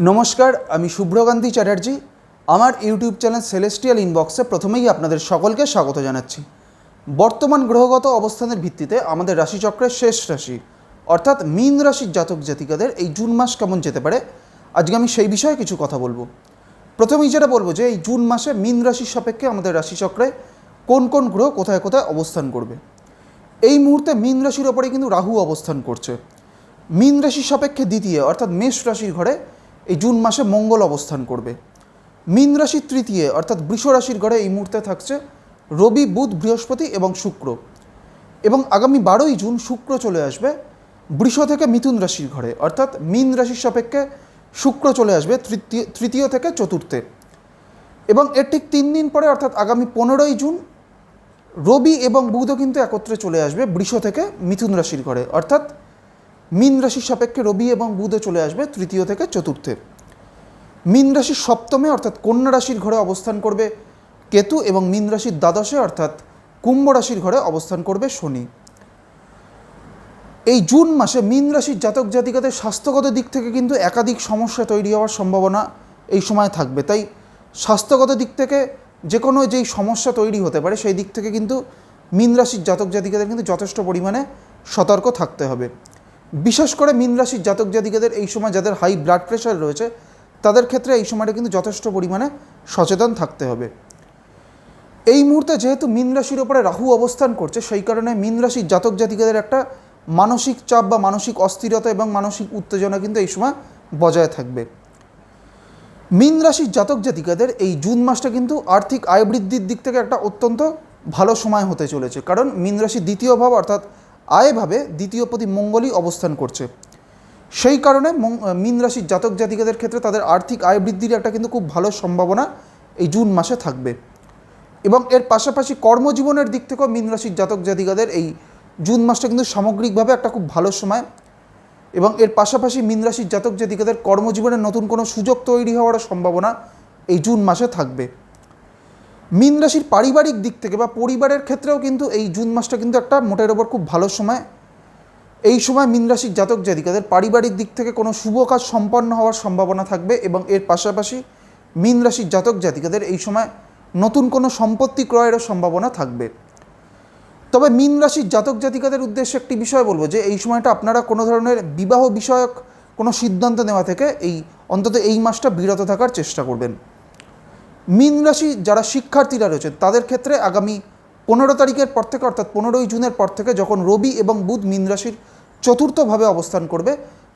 নমস্কার, আমি শুভ্রকান্তি চ্যাটার্জি। আমার ইউটিউব চ্যানেল সেলেস্টিয়াল ইনবক্সে প্রথমেই আপনাদের সকলকে স্বাগত জানাচ্ছি। বর্তমান গ্রহগত অবস্থানের ভিত্তিতে আমাদের রাশিচক্রের শেষ রাশি, অর্থাৎ মীন রাশির জাতক জাতিকাদের এই জুন মাস কেমন যেতে পারে, আজকে আমি সেই বিষয়ে কিছু কথা বলব। প্রথমেই যেটা বলব যে, এই জুন মাসে মীন রাশির সাপেক্ষে আমাদের রাশিচক্রে কোন কোন গ্রহ কোথায় কোথায় অবস্থান করবে। এই মুহূর্তে মীন রাশির ওপরে কিন্তু রাহু অবস্থান করছে। মীন রাশির সাপেক্ষে দ্বিতীয়, অর্থাৎ মেষ রাশির ঘরে এই জুন মাসে মঙ্গল অবস্থান করবে। মীন রাশির তৃতীয়, অর্থাৎ বৃষ রাশির ঘরে এই মুহূর্তে থাকছে রবি, বুধ, বৃহস্পতি এবং শুক্র। এবং আগামী বারোই জুন শুক্র চলে আসবে বৃষ থেকে মিথুন রাশির ঘরে, অর্থাৎ মীন রাশির সাপেক্ষে শুক্র চলে আসবে তৃতীয় তৃতীয় থেকে চতুর্থে। এবং এর ঠিক তিন দিন পরে, অর্থাৎ আগামী পনেরোই জুন, রবি এবং বুধও কিন্তু একত্রে চলে আসবে বৃষ থেকে মিথুন রাশির ঘরে, অর্থাৎ মীন রাশির সাপেক্ষে রবি এবং বুধও চলে আসবে তৃতীয় থেকে চতুর্থে। মীন রাশির সপ্তমে, অর্থাৎ কন্যা রাশির ঘরে অবস্থান করবে কেতু এবং মীন রাশির দ্বাদশে, অর্থাৎ কুম্ভ রাশির ঘরে অবস্থান করবে শনি। এই জুন মাসে মীন রাশির জাতক জাতিকাদের স্বাস্থ্যগত দিক থেকে কিন্তু একাধিক সমস্যা তৈরি হওয়ার সম্ভাবনা এই সময় থাকবে। তাই স্বাস্থ্যগত দিক থেকে যে কোনো যেই সমস্যা তৈরি হতে পারে, সেই দিক থেকে কিন্তু মীন রাশির জাতক জাতিকাদের কিন্তু যথেষ্ট পরিমাণে সতর্ক থাকতে হবে। বিশেষ করে মীন রাশির জাতক জাতিকাদের এই সময় যাদের হাই ব্লাড প্রেশার রয়েছে, তাদের ক্ষেত্রে এই সময়টা কিন্তু যথেষ্ট পরিমাণে সচেতন থাকতে হবে। এই মুহূর্তে যেহেতু মীন রাশির ওপরে রাহু অবস্থান করছে, সেই কারণে মীন রাশির জাতক জাতিকাদের একটা মানসিক চাপ বা মানসিক অস্থিরতা এবং মানসিক উত্তেজনা কিন্তু এই সময় বজায় থাকবে। মীন রাশির জাতক জাতিকাদের এই জুন মাসটা কিন্তু আর্থিক আয় বৃদ্ধির দিক থেকে একটা অত্যন্ত ভালো সময় হতে চলেছে, কারণ মীন রাশির দ্বিতীয় ভাব অর্থাৎ আয়ভাবে দ্বিতীয় প্রতি মঙ্গলই অবস্থান করছে। সেই কারণে মীন রাশির জাতক জাতিকাদের ক্ষেত্রে তাদের আর্থিক আয় বৃদ্ধির একটা কিন্তু খুব ভালো সম্ভাবনা এই জুন মাসে থাকবে। এবং এর পাশাপাশি কর্মজীবনের দিক থেকেও মীন রাশির জাতক জাতিকাদের এই জুন মাসটা কিন্তু সামগ্রিকভাবে একটা খুব ভালো সময়। এবং এর পাশাপাশি মীন রাশির জাতক জাতিকাদের কর্মজীবনে নতুন কোনো সুযোগ তৈরি হওয়ার সম্ভাবনা এই জুন মাসে থাকবে। মীন রাশির পারিবারিক দিক থেকে বা পরিবারের ক্ষেত্রেও কিন্তু এই জুন মাসটা কিন্তু একটা মোটের ওপর খুব ভালো সময়। এই সময় মীন রাশির জাতক জাতিকাদের পারিবারিক দিক থেকে কোনো শুভ কাজ সম্পন্ন হওয়ার সম্ভাবনা থাকবে এবং এর পাশাপাশি মীন রাশির জাতক জাতিকাদের এই সময় নতুন কোনো সম্পত্তি ক্রয়েরও সম্ভাবনা থাকবে। তবে মীন রাশির জাতক জাতিকাদের উদ্দেশ্যে একটি বিষয় বলব যে, এই সময়টা আপনারা কোনো ধরনের বিবাহ বিষয়ক কোনো সিদ্ধান্ত নেওয়া থেকে এই অন্তত এই মাসটা বিরত থাকার চেষ্টা করবেন। মীন রাশি যারা শিক্ষার্থীরা রয়েছেন তাদের ক্ষেত্রে আগামী পনেরো তারিখের পর থেকে, অর্থাৎ পনেরোই জুনের পর থেকে যখন রবি এবং বুধ মীন রাশির চতুর্থভাবে অবস্থান করবে,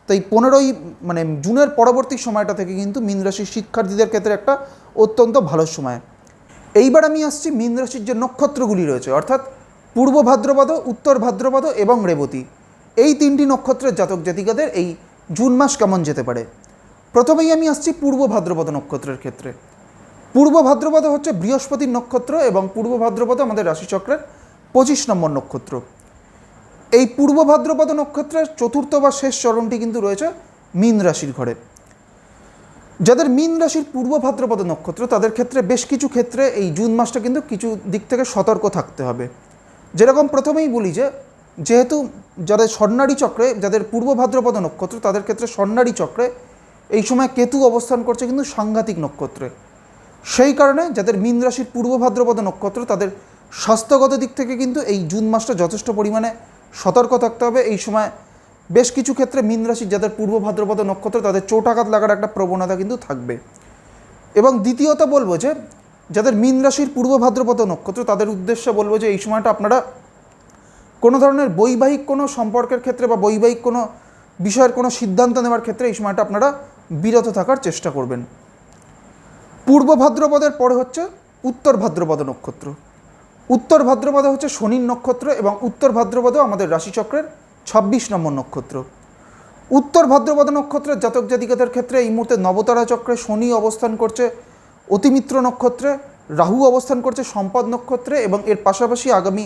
তাই পনেরোই মানে জুনের পরবর্তী সময়টা থেকে কিন্তু মীন রাশির শিক্ষার্থীদের ক্ষেত্রে একটা অত্যন্ত ভালো সময়। এইবার আমি আসছি মীন রাশির যে নক্ষত্রগুলি রয়েছে, অর্থাৎ পূর্ব ভাদ্রপদ, উত্তর ভাদ্রপদ এবং রেবতী। এই তিনটি নক্ষত্রের জাতক জাতিকাদের এই জুন মাস কেমন যেতে পারে? প্রথমেই আমি আসছি পূর্ব ভাদ্রপদ নক্ষত্রের ক্ষেত্রে। পূর্ব ভাদ্রপদ হচ্ছে বৃহস্পতির নক্ষত্র এবং পূর্ব ভাদ্রপদ আমাদের রাশিচক্রের পঁচিশ নম্বর নক্ষত্র। এই পূর্ব ভাদ্রপদ নক্ষত্রের চতুর্থ বা শেষ চরণটি কিন্তু রয়েছে মীন রাশির ঘরে। যাদের মীন রাশির পূর্ব ভাদ্রপদ নক্ষত্র, তাদের ক্ষেত্রে বেশ কিছু ক্ষেত্রে এই জুন মাসটা কিন্তু কিছু দিক থেকে সতর্ক থাকতে হবে। যেরকম প্রথমেই বলি যে, যেহেতু যাদের স্বর্ণারী চক্রে, যাদের পূর্ব ভাদ্রপদ নক্ষত্র, তাদের ক্ষেত্রে স্বর্ণারী চক্রে এই সময় কেতু অবস্থান করছে কিন্তু সাংঘাতিক নক্ষত্রে। সেই কারণে যাদের মীন রাশির পূর্ব ভাদ্রপদ নক্ষত্র, তাদের স্বাস্থ্যগত দিক থেকে কিন্তু এই জুন মাসটা যথেষ্ট পরিমাণে সতর্ক থাকতে হবে। এই সময় বেশ কিছু ক্ষেত্রে মীন রাশির যাদের পূর্ব ভাদ্রপদ নক্ষত্র, তাদের চোটাঘাত লাগার একটা প্রবণতা কিন্তু থাকবে। এবং দ্বিতীয়ত বলব যে, যাদের মীন রাশির পূর্ব ভাদ্রপদ নক্ষত্র, তাদের উদ্দেশ্যে বলব যে, এই সময়টা আপনারা কোনো ধরনের বৈবাহিক কোনো সম্পর্কের ক্ষেত্রে বা বৈবাহিক কোনো বিষয়ের কোনো সিদ্ধান্ত নেওয়ার ক্ষেত্রে এই সময়টা আপনারা বিরত থাকার চেষ্টা করবেন। পূর্ব ভাদ্রপদের পরে হচ্ছে উত্তর ভাদ্রপদ নক্ষত্র। উত্তর ভাদ্রপদে হচ্ছে শনির নক্ষত্র এবং উত্তর ভাদ্রপদও আমাদের রাশিচক্রের ছাব্বিশ নম্বর নক্ষত্র। উত্তর ভাদ্রপদ নক্ষত্রের জাতক জাতিকাদের ক্ষেত্রে এই মুহূর্তে নবতারা চক্রে শনি অবস্থান করছে, অতিমিত্র নক্ষত্রে রাহু অবস্থান করছে, সম্পদ নক্ষত্রে এবং এর পাশাপাশি আগামী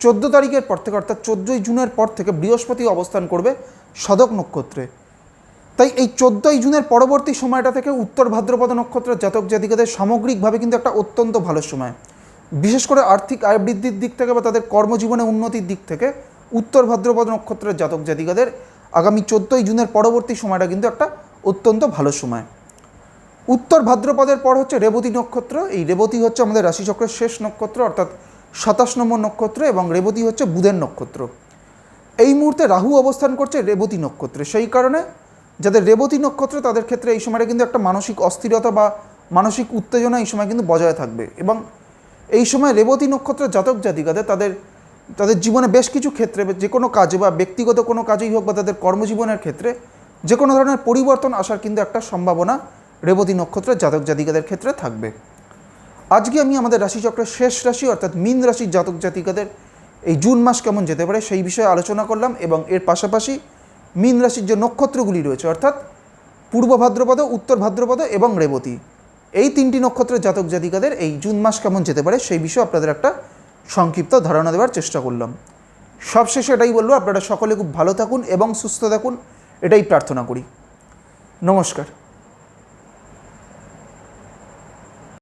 চোদ্দ তারিখের পর থেকে অর্থাৎ চোদ্দোই জুনের পর থেকে বৃহস্পতি অবস্থান করবে সদক নক্ষত্রে। তাই এই চোদ্দোই জুনের পরবর্তী সময়টা থেকে উত্তর ভাদ্রপদ নক্ষত্রের জাতক জাতিকাদের সামগ্রিকভাবে কিন্তু একটা অত্যন্ত ভালো সময়। বিশেষ করে আর্থিক আয় বৃদ্ধির দিক থেকে বা তাদের কর্মজীবনে উন্নতির দিক থেকে উত্তর ভাদ্রপদ নক্ষত্রের জাতক জাতিকাদের আগামী চোদ্দোই জুনের পরবর্তী সময়টা কিন্তু একটা অত্যন্ত ভালো সময়। উত্তর ভাদ্রপদের পর হচ্ছে রেবতী নক্ষত্র। এই রেবতী হচ্ছে আমাদের রাশিচক্রের শেষ নক্ষত্র, অর্থাৎ সাতাশ নম্বর নক্ষত্র এবং রেবতী হচ্ছে বুধের নক্ষত্র। এই মুহূর্তে রাহু অবস্থান করছে রেবতী নক্ষত্রে। সেই কারণে যাদের রেবতী নক্ষত্র, তাদের ক্ষেত্রে এই সময়টা কিন্তু একটা মানসিক অস্থিরতা বা মানসিক উত্তেজনা এই সময় কিন্তু বজায় থাকবে। এবং এই সময় রেবতী নক্ষত্র জাতক জাতিকাদের তাদের তাদের জীবনে বেশ কিছু ক্ষেত্রে, যে কোনো কাজে বা ব্যক্তিগত কোনো কাজেই হোক বা তাদের কর্মজীবনের ক্ষেত্রে যে কোনো ধরনের পরিবর্তন আসার কিন্তু একটা সম্ভাবনা রেবতী নক্ষত্রের জাতক জাতিকাদের ক্ষেত্রে থাকবে। আজকে আমি আমাদের রাশিচক্রের শেষ রাশি, অর্থাৎ মীন রাশির জাতক জাতিকাদের এই জুন মাস কেমন যেতে পারে সেই বিষয়ে আলোচনা করলাম এবং এর পাশাপাশি মীন রাশির যে নক্ষত্রগুলি রয়েছে, অর্থাৎ পূর্ব ভাদ্রপদ, উত্তর ভাদ্রপদ এবং রেবতী, এই তিনটি নক্ষত্রের জাতক জাতিকাদের এই জুন মাস কেমন যেতে পারে সেই বিষয়ে আপনাদের একটা সংক্ষিপ্ত ধারণা দেওয়ার চেষ্টা করলাম। সবশেষে এটাই বলব, আপনারা সকলে খুব ভালো থাকুন এবং সুস্থ থাকুন, এটাই প্রার্থনা করি। নমস্কার।